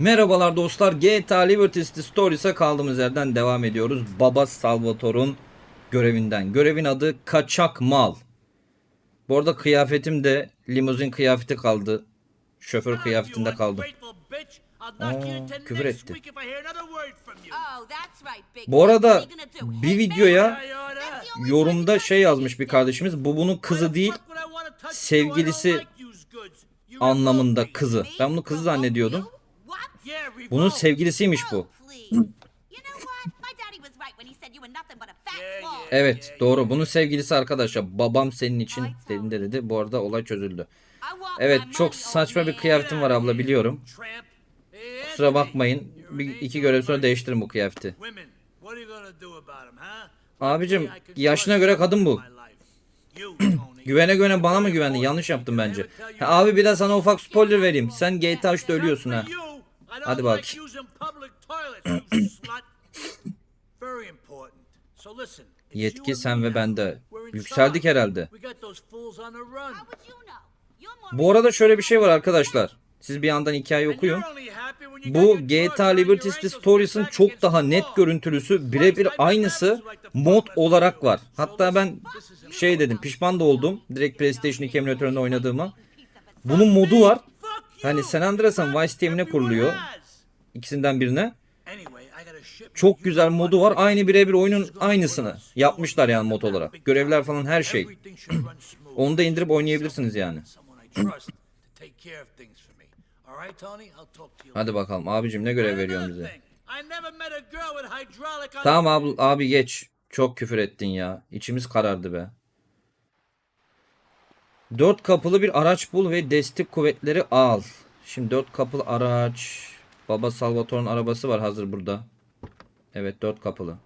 Merhabalar dostlar. GTA Liberty City Stories'e kaldığımız yerden devam ediyoruz. Baba Salvatore'un görevinden. Görevin adı Kaçak Mal. Bu arada kıyafetim de limuzin kıyafeti kaldı. Şoför kıyafetinde kaldı. Aa, küfür etti. Oh, Bu arada bir videoya yorumda şey yazmış bir kardeşimiz. Bu bunun kızı değil sevgilisi anlamında kızı. Ben bunu kızı zannediyordum. Bunun sevgilisiymiş bu. Evet doğru. Bunun sevgilisi arkadaşlar. Babam senin için dediğinde dedi. Bu arada olay çözüldü. Evet çok saçma bir kıyafetim var abla biliyorum. Kusura bakmayın. Bir, iki görev sonra değiştiririm bu kıyafeti. Abicim, yaşına göre kadın bu. Güvene güvene bana mı güvendin? Yanlış yaptım bence. Ha, abi bir de sana ufak spoiler vereyim. Sen GTA 3'te ölüyorsun ha. Hadi bak. Yetki sen ve bende. Yükseldik herhalde. Bu arada şöyle bir şey var arkadaşlar. Siz bir yandan hikaye okuyun. Bu GTA Liberty City Stories'ın çok daha net görüntülüsü birebir aynısı mod olarak var. Hatta ben şey dedim pişman da oldum. Direkt PlayStation 2 emülatöründe oynadığıma. Bunun modu var. Hani San Andreas'ın Vice Team'ine kuruluyor. İkisinden birine. Çok güzel modu var. Aynı birebir oyunun aynısını yapmışlar yani mod olarak. Görevler falan her şey. Onu da indirip oynayabilirsiniz yani. Hadi bakalım abicim ne görev veriyorsun bize? Tamam abi, abi geç. Çok küfür ettin ya. İçimiz karardı be. Dört kapılı bir araç bul ve destek kuvvetleri al. Şimdi dört kapılı araç. Baba Salvatore'un arabası var hazır burada. Evet dört kapılı.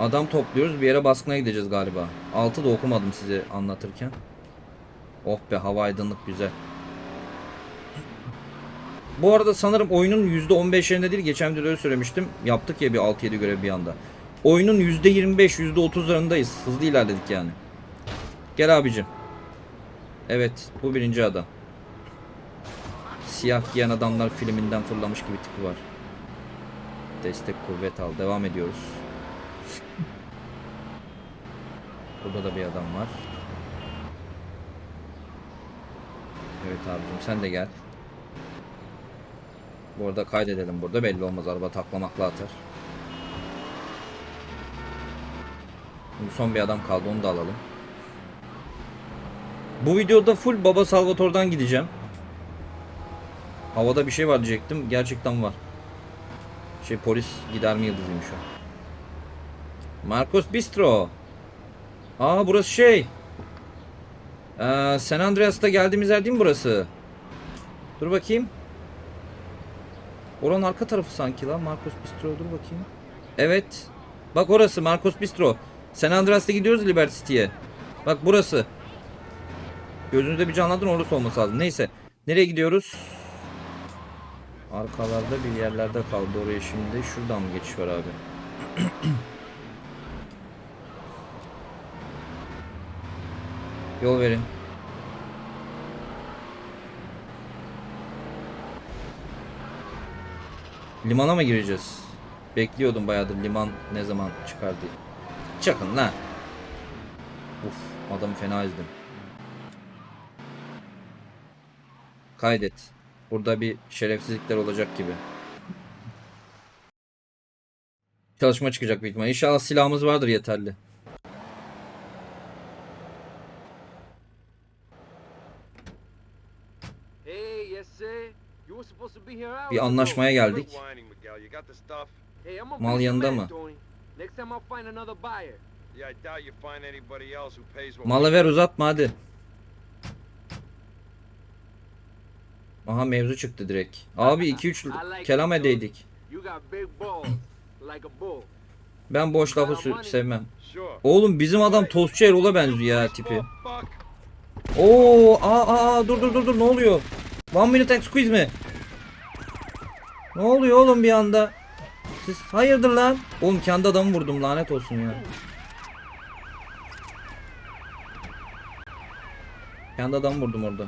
Adam topluyoruz bir yere baskına gideceğiz galiba. Altı da okumadım size anlatırken. Oh be hava aydınlık güzel. Bu arada sanırım oyunun %15'lerinde değil geçen videoda öyle söylemiştim. Yaptık ya bir 6-7 görev bir anda. Oyunun %25 %30'larındayız. Hızlı ilerledik yani. Gel abicim. Evet bu birinci adam. Siyah giyen adamlar filminden fırlamış gibi tipi var. Destek kuvvet al. Devam ediyoruz. Burada da bir adam var. Evet abicim sen de gel. Bu arada kaydedelim burada belli olmaz araba taklamakla atar. Şimdi son bir adam kaldı onu da alalım. Bu videoda full Baba Salvatore'dan gideceğim. Havada bir şey var diyecektim. Gerçekten var. Şey polis gider mi yıldızıymış o. Marcos Bistro. Aa burası şey. Ee, San Andreas'ta geldiğimiz yer değil mi burası? Dur bakayım. Oranın arka tarafı sanki lan Marcos Bistro dur bakayım. Evet. Bak orası Marcos Bistro. San Andreas'ta gidiyoruz Liberty City'ye. Bak burası. Gözünüzde bir canlandırın orası olması lazım. Neyse. Nereye gidiyoruz? Arkalarda bir yerlerde kaldı oraya şimdi. Şuradan mı geçiş var abi? Yol verin. Limana mı gireceğiz? Bekliyordum bayağıdır liman ne zaman çıkar diye. Çakın lan. Uf adamı fena ezdim. Kaydet. Burada bir şerefsizlikler olacak gibi. Çalışma çıkacak büyük ihtimalle. İnşallah silahımız vardır yeterli. Hey, yes sir. You were supposed to be here hours Bir anlaşmaya geldik. Mal yanında mı? Tony. Next time I'll Aha mevzu çıktı direkt. Abi 2-3 kelam edeydik. Ben boş lafı sevmem. Oğlum bizim adam tostçu Erol'a benziyor ya tipi. Fuck. Oo, aa, aa, aa, dur dur dur dur ne oluyor? One minute excuse mi? Ne oluyor oğlum bir anda? Siz hayırdır lan? Oğlum kendi adamı vurdum lanet olsun ya. Kendi adamı vurdum orada.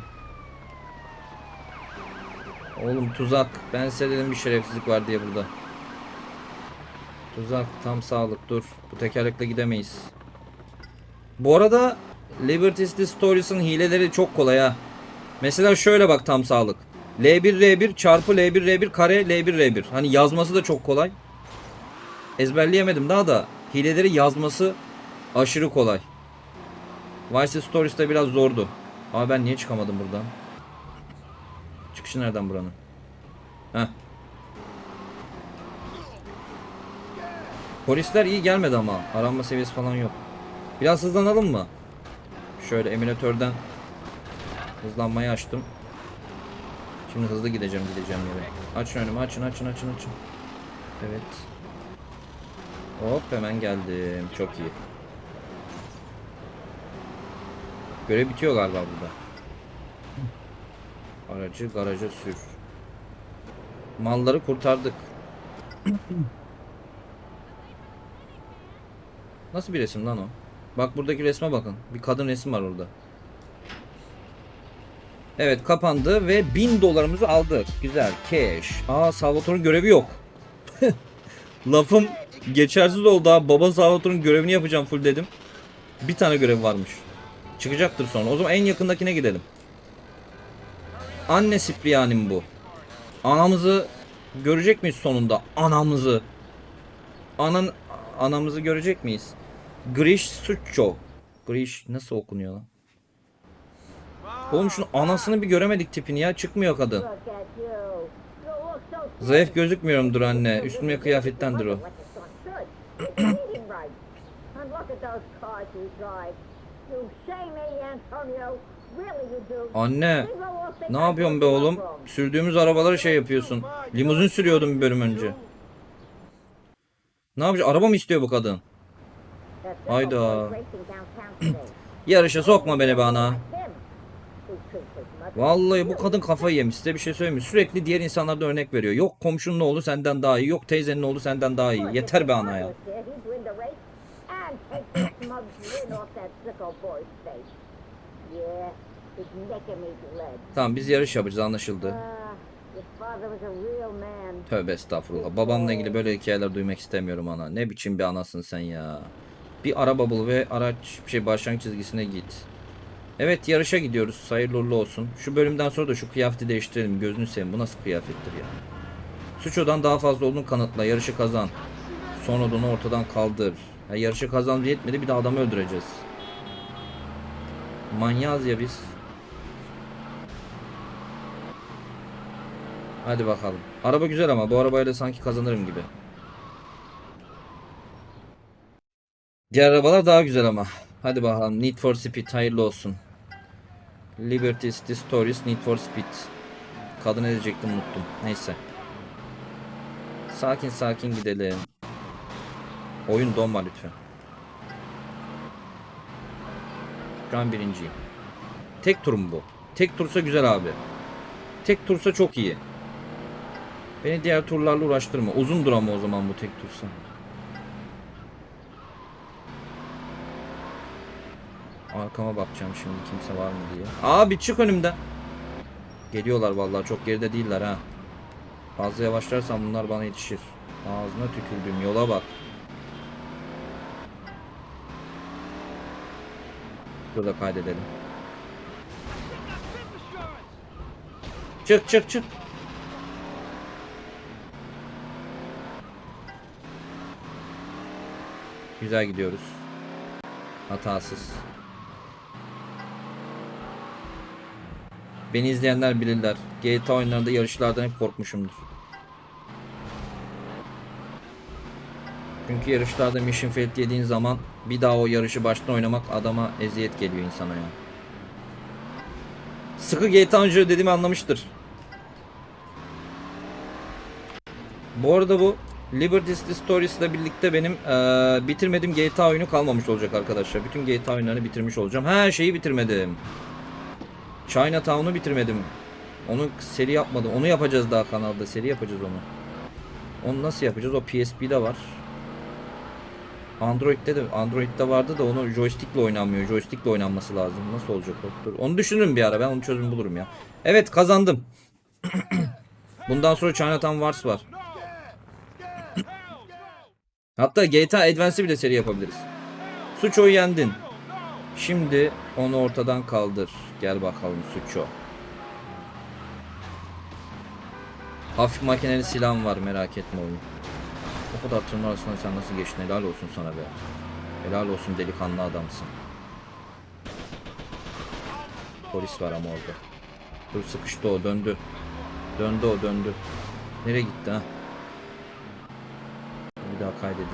Oğlum tuzak. Ben size dedim bir şerefsizlik var diye burada. Tuzak tam sağlık dur. Bu tekerlekle gidemeyiz. Bu arada Liberty City Stories'ın hileleri çok kolay ha. Mesela şöyle bak tam sağlık. L1 R1 çarpı L1 R1 kare L1 R1. Hani yazması da çok kolay. Ezberleyemedim daha da hileleri yazması aşırı kolay. Vice Stories'te biraz zordu. Ama ben niye çıkamadım buradan? Çıkışı nereden buranın? Heh. Polisler iyi gelmedi ama. Aranma seviyesi falan yok. Biraz hızlanalım mı? Şöyle emülatörden hızlanmayı açtım. Şimdi hızlı gideceğim gideceğim yere. Açın önümü açın açın açın açın. Evet. Hop hemen geldim. Çok iyi. Görev bitiyor galiba burada. Aracı garaja sür. Malları kurtardık. Nasıl bir resim lan o? Bak buradaki resme bakın. Bir kadın resim var orada. Evet kapandı ve 1000 dolarımızı aldık. Güzel. Cash. Aa Salvatore'un görevi yok. Lafım geçersiz oldu ha. Baba Salvatore'un görevini yapacağım full dedim. Bir tane görev varmış. Çıkacaktır sonra. O zaman en yakındakine gidelim. Anne Sipriyanim bu. Anamızı görecek miyiz sonunda? Anamızı. Anan anamızı görecek miyiz? Grish Sucho. Grish nasıl okunuyor lan? Oğlum şunun anasını bir göremedik tipini ya. Çıkmıyor kadın. Zayıf gözükmüyorumdur anne. Üstüme kıyafettendir o. Anne. Ne yapıyorsun be oğlum? Sürdüğümüz arabaları şey yapıyorsun. Limuzin sürüyordum bir bölüm önce. Ne yapacak? Araba mı istiyor bu kadın? Hayda. Yarışa sokma beni his mother Vallahi bu kadın kafayı yemiş. Size bir şey söyleyeyim? Sürekli diğer insanlardan örnek veriyor. Yok komşunun oğlu senden daha iyi. Yok teyzenin oğlu senden daha iyi. Yeter be ana ya. Tamam biz yarış yapacağız anlaşıldı. Tövbe estağfurullah. Babamla ilgili böyle hikayeler duymak istemiyorum ana. Ne biçim bir anasın sen ya. Bir araba bul ve araç şey başlangıç çizgisine git. Evet yarışa gidiyoruz. Hayırlı uğurlu olsun. Şu bölümden sonra da şu kıyafeti değiştirelim. Gözünü seveyim. Bu nasıl kıyafettir ya? Suçodan daha fazla olduğunu kanıtla. Yarışı kazan. Sonra da onu ortadan kaldır. Ya yarışı kazan yetmedi. Bir de adamı öldüreceğiz. Manyağız ya biz. Hadi bakalım. Araba güzel ama bu arabayla sanki kazanırım gibi. Diğer arabalar daha güzel ama. Hadi bakalım. Need for Speed hayırlı olsun. Liberty City Stories Need for Speed. Kadın ne diyecektim unuttum. Neyse. Sakin sakin gidelim. Oyun donma lütfen. Şu an birinciyim. Tek turum bu. Tek tursa güzel abi. Tek tursa çok iyi. Beni diğer turlarla uğraştırma. Uzundur ama o zaman bu tek tursa. Arkama bakacağım şimdi kimse var mı diye. Abi çık önümden. Geliyorlar vallahi çok geride değiller ha. Fazla yavaşlarsam bunlar bana yetişir. Ağzına tükürdüm yola bak. Burada kaydedelim. Çık çık çık. Güzel gidiyoruz. Hatasız. Beni izleyenler bilirler. GTA oyunlarında yarışlardan hep korkmuşumdur. Çünkü yarışlarda mission failed yediğin zaman bir daha o yarışı baştan oynamak adama eziyet geliyor insana ya. Sıkı GTA oyuncuları dediğimi anlamıştır. Bu arada bu Liberty City Stories ile birlikte benim eee bitirmediğim GTA oyunu kalmamış olacak arkadaşlar. Bütün GTA oyunlarını bitirmiş olacağım. Her şeyi bitirmedim. Chinatown'u bitirmedim. Onu seri yapmadım. Onu yapacağız daha kanalda. Seri yapacağız onu. Onu nasıl yapacağız? O PSP'de var. Android'de de Android'de vardı da onu joystick'le oynanmıyor. Joystick'le oynanması lazım. Nasıl olacak? Dur. Onu düşünürüm bir ara. Ben onun çözümü bulurum ya. Evet kazandım. Bundan sonra Chinatown Wars var. Hatta GTA Advance'i bile seri yapabiliriz. Suço'yu yendin. Şimdi onu ortadan kaldır. Gel bakalım Suço. Hafif makineli silahım var merak etme oyun. O kadar tırın arasında sen nasıl geçtin helal olsun sana be. Helal olsun delikanlı adamsın. Polis var ama orada. Dur sıkıştı o döndü. Döndü o döndü. Nereye gitti ha? Bir daha kaydedeyim.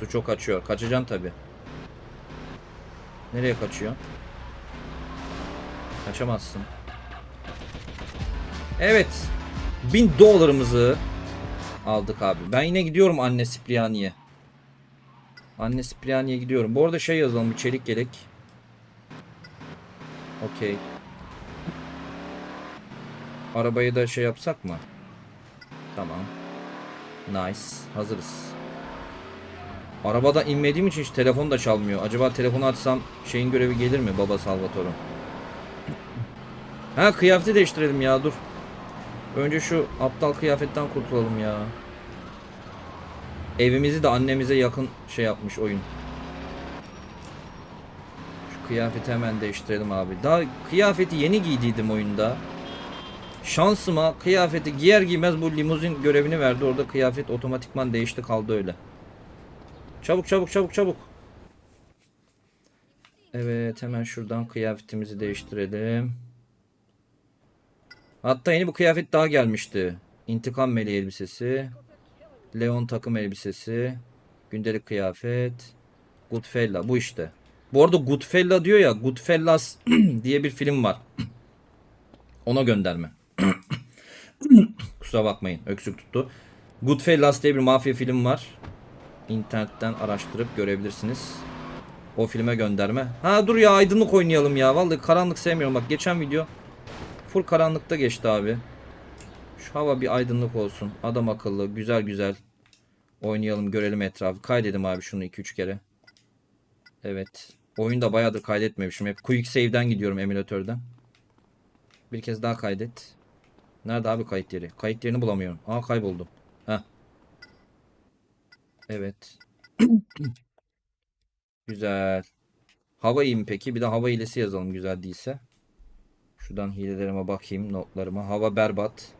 Su çok kaçıyor. Kaçacaksın tabi. Nereye kaçıyor? Kaçamazsın. Evet. 1000 dolarımızı aldık abi. Ben yine gidiyorum anne Sipriani'ye. Anne Sipriani'ye gidiyorum. Bu arada şey yazalım bir çelik yelek. Okey. Arabayı da şey yapsak mı? Tamam. Nice. Hazırız. Arabadan inmediğim için hiç telefon da çalmıyor. Acaba telefonu açsam şeyin görevi gelir mi baba Salvatore'un? Ha kıyafeti değiştirelim ya dur. Önce şu aptal kıyafetten kurtulalım ya. Evimizi de annemize yakın şey yapmış oyun. Şu kıyafeti hemen değiştirelim abi. Daha kıyafeti yeni giydiydim oyunda. Şansıma kıyafeti giyer giymez bu limuzin görevini verdi. Orada kıyafet otomatikman değişti kaldı öyle. Çabuk çabuk çabuk çabuk. Evet hemen şuradan kıyafetimizi değiştirelim. Hatta yeni bu kıyafet daha gelmişti. İntikam meleği elbisesi. Leon takım elbisesi. Gündelik kıyafet. Goodfella bu işte. Bu arada Goodfella diyor ya Goodfellas diye bir film var. Ona gönderme. Kusura bakmayın öksük tuttu. Goodfellas diye bir mafya film var. İnternetten araştırıp görebilirsiniz. O filme gönderme. Ha dur ya aydınlık oynayalım ya. Vallahi karanlık sevmiyorum. Bak geçen video full karanlıkta geçti abi. Şu hava bir aydınlık olsun. Adam akıllı güzel güzel oynayalım görelim etrafı. Kaydedim abi şunu 2-3 kere. Evet. Oyunda bayağıdır kaydetmemişim. Hep quick save'den gidiyorum emülatörden. Bir kez daha kaydet. Nerede abi kayıt yeri? Bulamıyorum. Aa kayboldu. Heh. Evet. güzel. Hava iyi mi peki? Bir de hava hilesi yazalım güzel değilse. Şuradan hilelerime bakayım notlarıma. Hava berbat.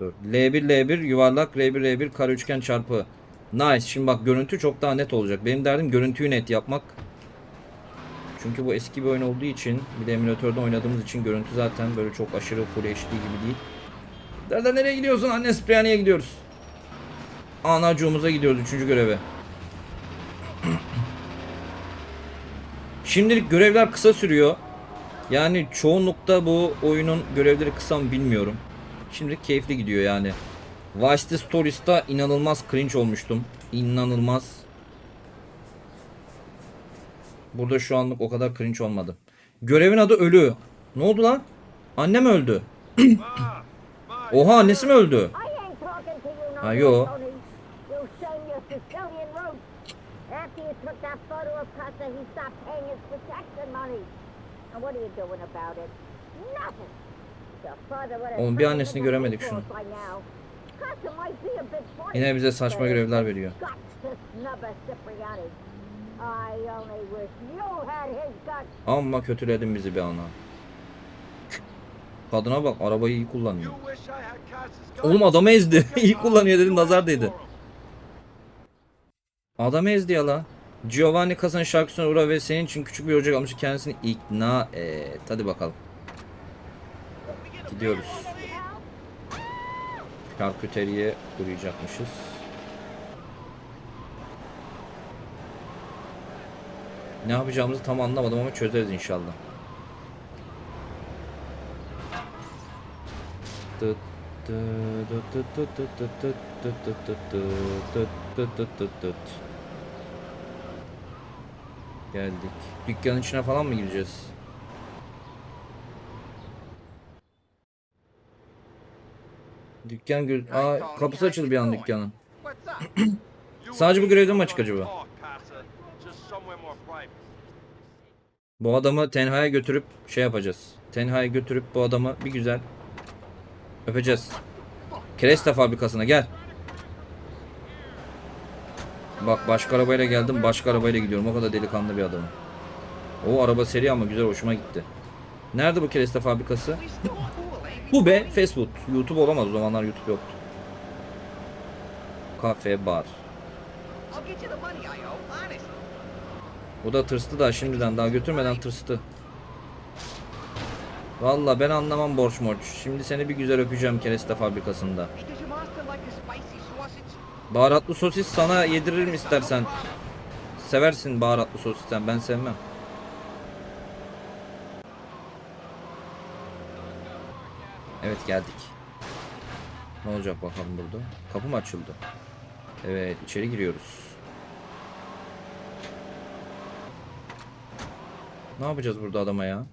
Dur. L1 L1 yuvarlak R1 R1 kare üçgen çarpı. Nice. Şimdi bak görüntü çok daha net olacak. Benim derdim görüntüyü net yapmak. Çünkü bu eski bir oyun olduğu için bir de emülatörde oynadığımız için görüntü zaten böyle çok aşırı full HD gibi değil. Derden nereye gidiyorsun? Anne Spriyani'ye gidiyoruz. Anacığımıza gidiyoruz 3. göreve. Şimdilik görevler kısa sürüyor. Yani çoğunlukta bu oyunun görevleri kısa mı bilmiyorum. Şimdilik keyifli gidiyor yani. Vice Stories'ta inanılmaz cringe olmuştum. İnanılmaz. Burada şu anlık o kadar cringe olmadı. Görevin adı ölü. Ne oldu lan? Annem öldü. Oha annesi mi öldü? Ha yo. Oğlum bir annesini göremedik şunu. Yine bize saçma görevler veriyor. Amma kötüledin bizi bir ana. Kadına bak arabayı iyi kullanıyor. Oğlum adamı ezdi. iyi kullanıyor dedim nazar değdi. Adamı ezdi ya la. Giovanni Casa'nın şarkısına uğra ve senin için küçük bir ocak almış kendisini ikna et. Hadi bakalım. Gidiyoruz. Şarküteriye uğrayacakmışız. Ne yapacağımızı tam anlamadım ama çözeriz inşallah. Geldik. Dükkanın içine falan mı gireceğiz? Dükkan gül... Aa kapısı açıldı bir an dükkanın. Sadece bu görevden mi açık acaba? Bu adamı tenhaya götürüp şey yapacağız. Tenhaya götürüp bu adamı bir güzel öpeceğiz. Kereste fabrikasına gel. Bak başka arabayla geldim başka arabayla gidiyorum. O kadar delikanlı bir adamım. O araba seri ama güzel hoşuma gitti. Nerede bu kereste fabrikası? bu be fast food. YouTube olamaz o zamanlar YouTube yoktu. Kafe, bar. O da tırstı da şimdiden daha götürmeden tırstı. Valla ben anlamam borç morç. Şimdi seni bir güzel öpeceğim kereste fabrikasında. Baharatlı sosis sana yediririm istersen. Seversin baharatlı sosis sen ben sevmem. Evet geldik. Ne olacak bakalım burada? Kapı mı açıldı? Evet içeri giriyoruz. Ne yapacağız burada adama ya?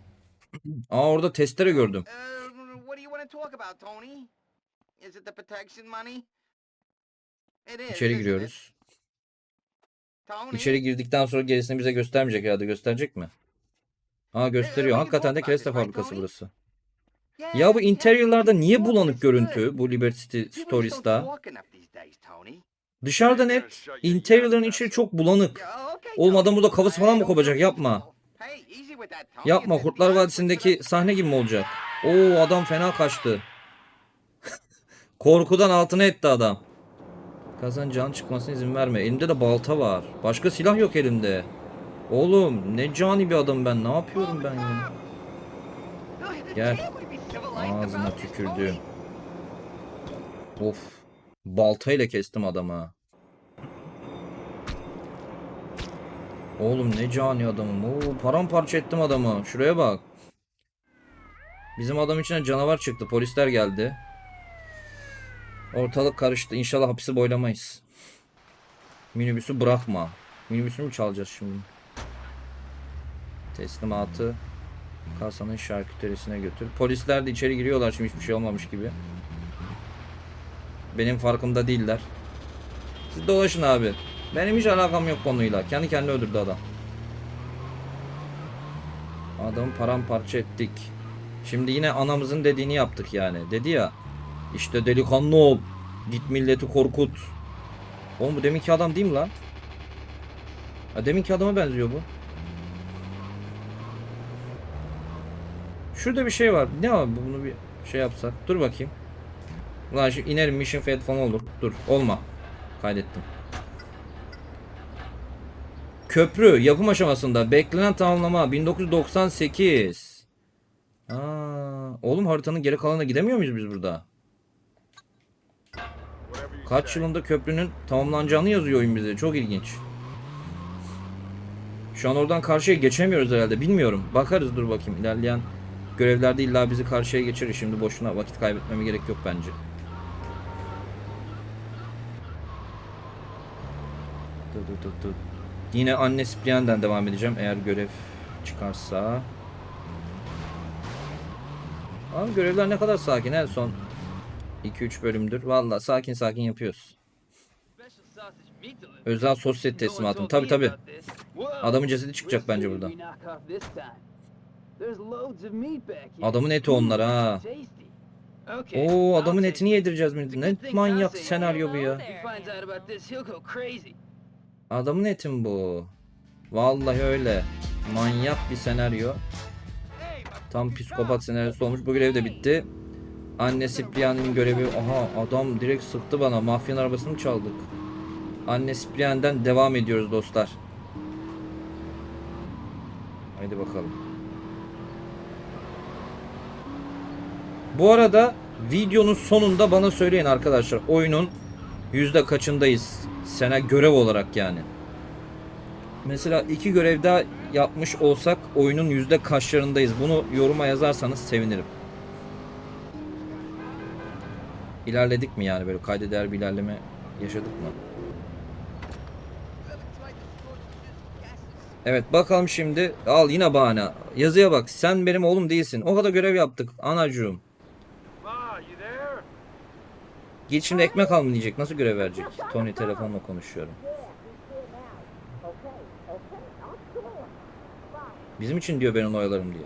Aa orada testere gördüm. Uh. İçeri giriyoruz. İçeri girdikten sonra gerisini bize göstermeyecek herhalde. Gösterecek mi? Aa gösteriyor. Hakikaten de Kereste fabrikası burası. Ya bu interiorlarda niye bulanık görüntü bu Liberty Stories'ta? Dışarıda net, interiorların içi çok bulanık. Oğlum adam burada kafası falan mı kopacak? Yapma. Yapma Kurtlar Vadisi'ndeki sahne gibi mi olacak? Oo adam fena kaçtı. Korkudan altına etti adam. Kazan can çıkmasına izin verme. Elimde de balta var. Başka silah yok elimde. Oğlum ne cani bir adam ben. Ne yapıyorum ben ya? Gel. Ağzına tükürdüm. Of. Baltayla kestim adamı. Oğlum ne cani adamım. Oo, paramparça ettim adamı. Şuraya bak. Bizim adam içine canavar çıktı. Polisler geldi. Ortalık karıştı. İnşallah hapisi boylamayız. Minibüsü bırakma. Minibüsü mü çalacağız şimdi? Teslimatı kasanın şarküterisine götür. Polisler de içeri giriyorlar şimdi hiçbir şey olmamış gibi. Benim farkımda değiller. Siz dolaşın abi. Benim hiç alakam yok konuyla. Kendi kendine öldürdü adam. Adamı paramparça ettik. Şimdi yine anamızın dediğini yaptık yani. Dedi ya. İşte delikanlı ol. Git milleti korkut. Oğlum bu deminki adam değil mi lan? Ha, deminki adama benziyor bu. Şurada bir şey var. Ne abi bunu bir şey yapsak. Dur bakayım. Ulan şu inerim mission failed falan olur. Dur olma. Kaydettim. Köprü yapım aşamasında beklenen tamamlama 1998. Aa, oğlum haritanın geri kalanına gidemiyor muyuz biz burada? Kaç yılında köprünün tamamlanacağını yazıyor oyun bize. Çok ilginç. Şu an oradan karşıya geçemiyoruz herhalde. Bilmiyorum. Bakarız dur bakayım. İlerleyen görevlerde illa bizi karşıya geçirir. Şimdi boşuna vakit kaybetmeme gerek yok bence. Dur dur dur dur. Yine anne Spian'den devam edeceğim eğer görev çıkarsa. Abi görevler ne kadar sakin en son 2-3 bölümdür. Valla sakin sakin yapıyoruz. Özel sosyete teslimatım. Tabi tabi. Adamın cesedi çıkacak bence burada. Adamın eti onlar ha. Oo adamın etini yedireceğiz mi? Ne manyak senaryo bu ya. Adamın eti mi bu? Vallahi öyle. Manyak bir senaryo. Tam psikopat senaryosu olmuş. Bu görev de bitti. Anne Cipriani'nin görevi. Aha adam direkt sıktı bana. Mafyanın arabasını çaldık? Anne Cipriani'den devam ediyoruz dostlar. Haydi bakalım. Bu arada videonun sonunda bana söyleyin arkadaşlar. Oyunun yüzde kaçındayız? Sene görev olarak yani. Mesela iki görev daha yapmış olsak oyunun yüzde kaçlarındayız? Bunu yoruma yazarsanız sevinirim. İlerledik mi yani böyle kayda değer bir ilerleme yaşadık mı? Evet bakalım şimdi. Al yine bahane. Yazıya bak. Sen benim oğlum değilsin. O kadar görev yaptık. Anacığım. Git şimdi ekmek al mı diyecek. Nasıl görev verecek? Tony telefonla konuşuyorum. Bizim için diyor ben onu oyalarım diye.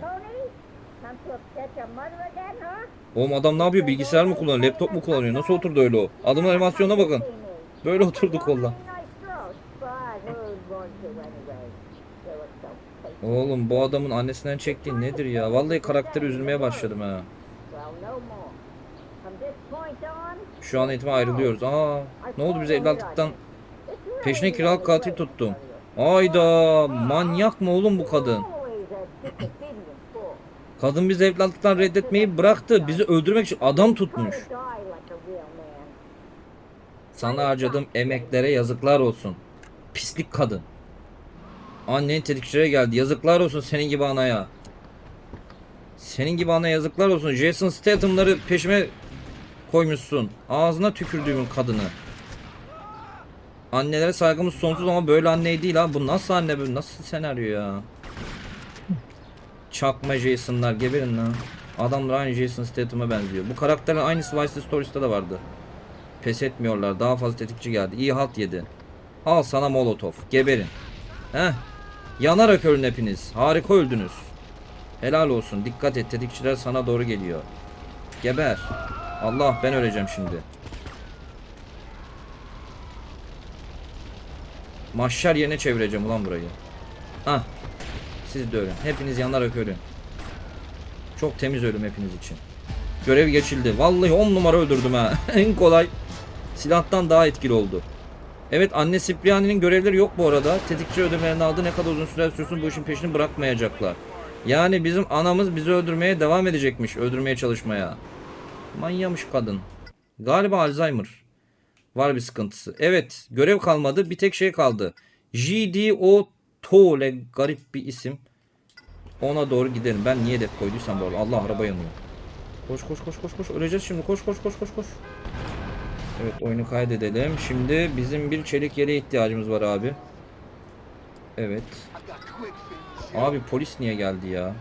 Oğlum adam ne yapıyor? Bilgisayar mı kullanıyor? Laptop mu kullanıyor? Nasıl oturdu öyle o? Adamın animasyonuna bakın. Böyle oturdu kolla. Oğlum bu adamın annesinden çektiği nedir ya? Vallahi karakteri üzülmeye başladım ha. Şu an itibaren ayrılıyoruz. Aa, ne oldu biz evlatlıktan peşine kiralık katil tuttum. Ayda manyak mı oğlum bu kadın? Kadın bizi evlatlıktan reddetmeyi bıraktı. Bizi öldürmek için adam tutmuş. Sana harcadığım emeklere yazıklar olsun. Pislik kadın. Annen tetikçilere geldi. Yazıklar olsun senin gibi anaya. Senin gibi ana yazıklar olsun. Jason Statham'ları peşime koymuşsun. Ağzına tükürdüğümün kadını. Annelere saygımız sonsuz ama böyle anne değil ha. Bu nasıl anne bu? Nasıl senaryo ya? Çakma Jason'lar geberin lan. Adamlar aynı Jason Statham'a benziyor. Bu karakterin aynısı Vice Stories'ta da vardı. Pes etmiyorlar. Daha fazla tetikçi geldi. İyi halt yedi. Al sana molotof. Geberin. Heh. Yanarak ölün hepiniz. Harika öldünüz. Helal olsun. Dikkat et. Tetikçiler sana doğru geliyor. Geber. Allah ben öleceğim şimdi. Mahşer yerine çevireceğim ulan burayı. Ah. Siz de ölün. Hepiniz yanarak ölün. Çok temiz ölüm hepiniz için. Görev geçildi. Vallahi 10 numara öldürdüm ha. en kolay. Silahtan daha etkili oldu. Evet anne Cipriani'nin görevleri yok bu arada. Tetikçi ödemelerini aldı. Ne kadar uzun süre sürsün bu işin peşini bırakmayacaklar. Yani bizim anamız bizi öldürmeye devam edecekmiş. Öldürmeye çalışmaya. Manyamış kadın. Galiba Alzheimer. Var bir sıkıntısı. Evet görev kalmadı. Bir tek şey kaldı. JDO Tole garip bir isim. Ona doğru gidelim. Ben niye hedef koyduysam arada. Allah araba yanıyor. Koş koş koş koş koş. Öleceğiz şimdi. Koş koş koş koş koş. Evet oyunu kaydedelim. Şimdi bizim bir çelik yere ihtiyacımız var abi. Evet. Abi polis niye geldi ya?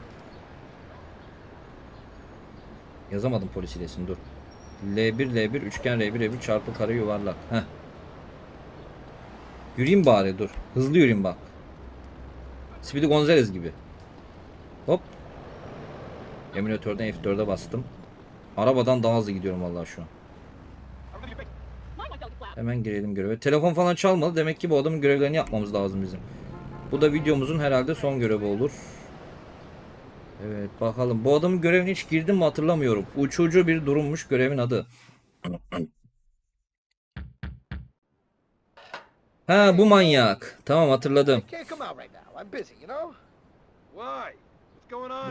Yazamadım polis ilesin dur. L1 L1 üçgen R1 R1 çarpı kare yuvarlak. Heh. Yürüyeyim bari dur. Hızlı yürüyeyim bak. Speedy Gonzales gibi. Hop. Emülatörden F4'e bastım. Arabadan daha hızlı gidiyorum vallahi şu an. Hemen girelim göreve. Telefon falan çalmadı. Demek ki bu adamın görevlerini yapmamız lazım bizim. Bu da videomuzun herhalde son görevi olur. Evet bakalım. Bu adamın görevine hiç girdim mi hatırlamıyorum. Uçucu bir durummuş görevin adı. ha bu manyak. Tamam hatırladım.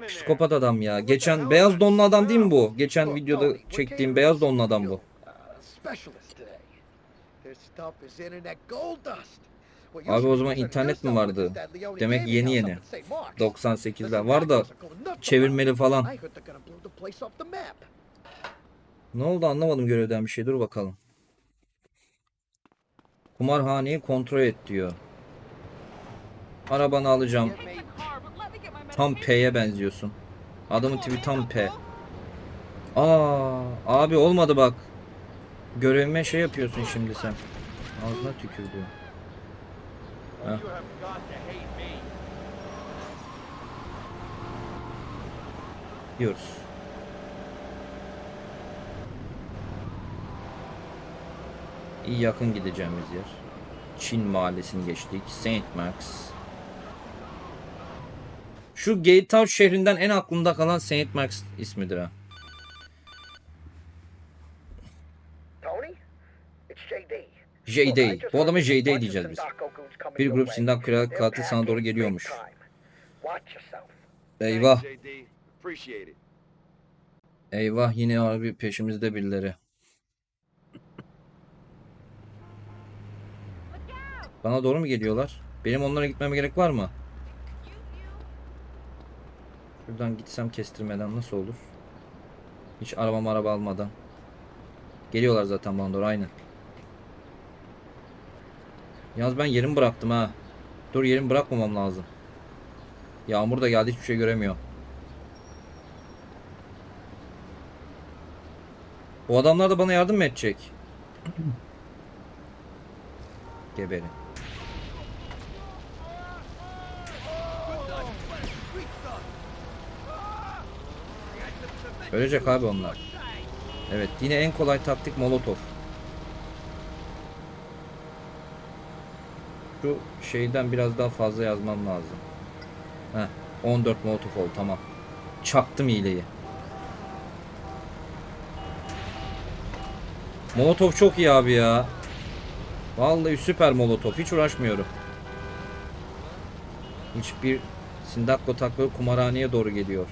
Psikopat adam ya. Geçen beyaz donlu adam değil mi bu? Geçen videoda çektiğim beyaz donlu adam bu. Abi o zaman internet mi vardı? Demek yeni yeni. up in St. Mark's. 98'ler var da çevirmeli falan. Ne oldu anlamadım görevden bir şey. Dur bakalım. Kumarhaneyi kontrol et diyor. Arabanı alacağım. Tam P'ye benziyorsun. Adamın tipi tam P. Aa, abi olmadı bak. Görevime şey yapıyorsun şimdi sen. Ağzına tükürdü. Heh. Diyoruz. İyi yakın gideceğimiz yer. Çin mahallesini geçtik. Saint Max. Şu Gate Town şehrinden en aklımda kalan Saint Max ismidir ha. Tony? It's JD. Bu adama JD diyeceğiz biz. Bir grup sindak kiralık katil sana doğru geliyormuş. Eyvah. Eyvah yine abi peşimizde birileri. Bana doğru mu geliyorlar? Benim onlara gitmeme gerek var mı? Şuradan gitsem kestirmeden nasıl olur? Hiç araba araba almadan. Geliyorlar zaten bana doğru aynen. Yalnız ben yerimi bıraktım ha. Dur yerimi bırakmamam lazım. Yağmur da geldi hiçbir şey göremiyor. Bu adamlar da bana yardım mı edecek? Geberin. Ölecek abi onlar. Evet yine en kolay taktik molotof. Şu şeyden biraz daha fazla yazmam lazım. Heh, 14 Molotov oldu tamam. Çaktım hileyi. Molotov çok iyi abi ya. Vallahi süper Molotov. Hiç uğraşmıyorum. Hiçbir Sindakko taklı kumarhaneye doğru geliyor.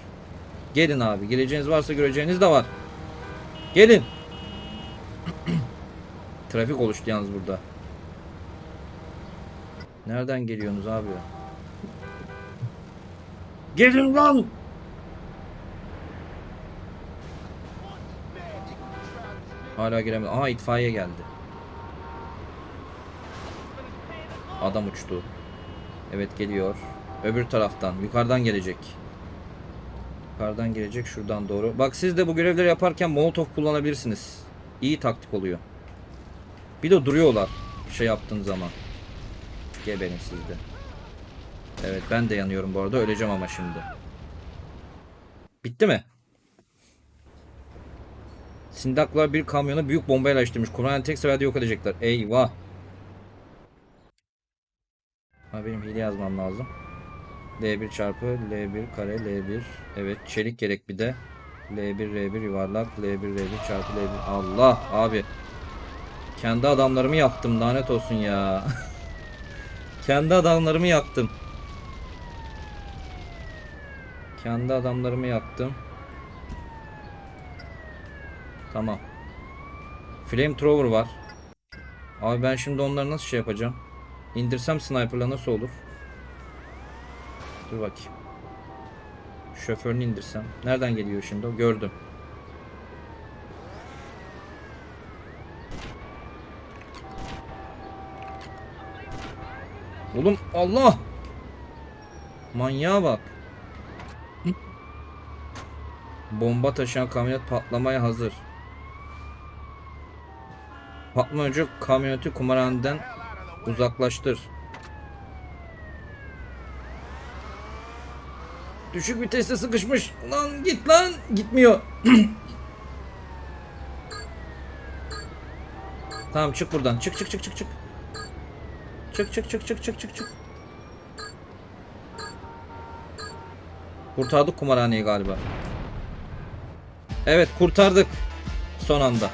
Gelin abi. Geleceğiniz varsa göreceğiniz de var. Gelin. Trafik oluştu yalnız burada. Nereden geliyorsunuz abi? Gelin lan! Hala giremedim. Aha itfaiye geldi. Adam uçtu. Evet geliyor. Öbür taraftan. Yukarıdan gelecek. Yukarıdan gelecek şuradan doğru. Bak siz de bu görevleri yaparken molotof kullanabilirsiniz. İyi taktik oluyor. Bir de duruyorlar. Şey yaptığın zaman. Geberin sizde. Evet ben de yanıyorum bu arada. Öleceğim ama şimdi. Bitti mi? Sindaklar bir kamyona büyük bombayla açtırmış. Kur'an'ı tek seferde yok edecekler. Eyvah. Ha benim hile yazmam lazım. L1 çarpı L1 kare L1. Evet çelik gerek bir de. L1 R1 yuvarlak L1 R1 çarpı L1. Allah abi. Kendi adamlarımı yaktım lanet olsun ya. Kendi adamlarımı yaktım. Kendi adamlarımı yaktım. Tamam. Flamethrower var. Abi ben şimdi onları nasıl şey yapacağım? İndirsem sniper'la nasıl olur? Dur bakayım. Şoförünü indirsem. Nereden geliyor şimdi o? Gördüm. Oğlum Allah! Manyağa bak. Bomba taşıyan kamyonet patlamaya hazır. Patlama önce kamyoneti kumarhaneden uzaklaştır. Düşük viteste sıkışmış. Lan git lan. Gitmiyor. tamam çık buradan. Çık çık çık çık çık. Çık çık çık çık çık çık çık. Kurtardık kumarhaneyi galiba. Evet kurtardık. Son anda.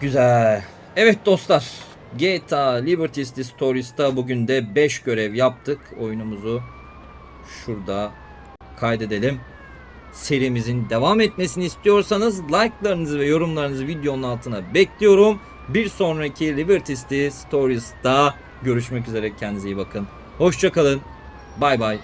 Güzel. Evet dostlar. GTA Liberty City Stories'ta bugün de 5 görev yaptık. Oyunumuzu şurada kaydedelim. Serimizin devam etmesini istiyorsanız like'larınızı ve yorumlarınızı videonun altına bekliyorum. Bir sonraki Liberty City Stories'ta görüşmek üzere. Kendinize iyi bakın. Hoşçakalın. Bay bay.